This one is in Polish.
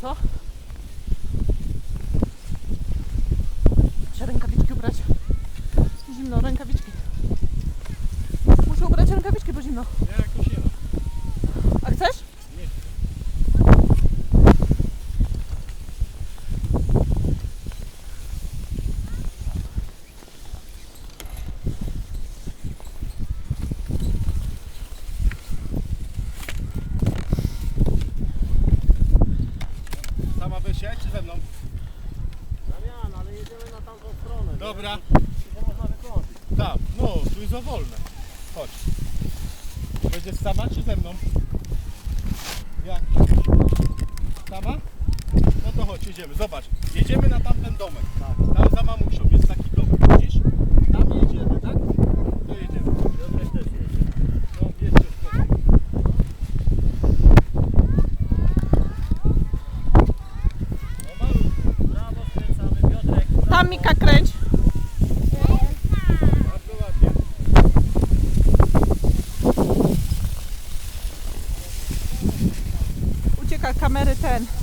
co? Muszę rękawiczki ubrać. Zimno, rękawiczki. Muszę ubrać rękawiczki, bo zimno. Nie, jakoś czy ze mną? Damian, ale jedziemy na tamtą stronę. nie? Dobra. Tylko można wykrążyć. Tak, no, tu jest za wolne. Chodź. Będziesz sama czy ze mną? Jak? Sama? No to chodź, jedziemy. Zobacz, jedziemy na tamten domek. Tam za mamusią jest taki domek, widzisz? Tam jedziemy, tak? To jedziemy. Piotrek też jedzie. No, jedźcie w prawo. No malutko, Prawo skręcamy, Piotrek. Prawo. Tam Mika kręć. Ucieka kamery ten.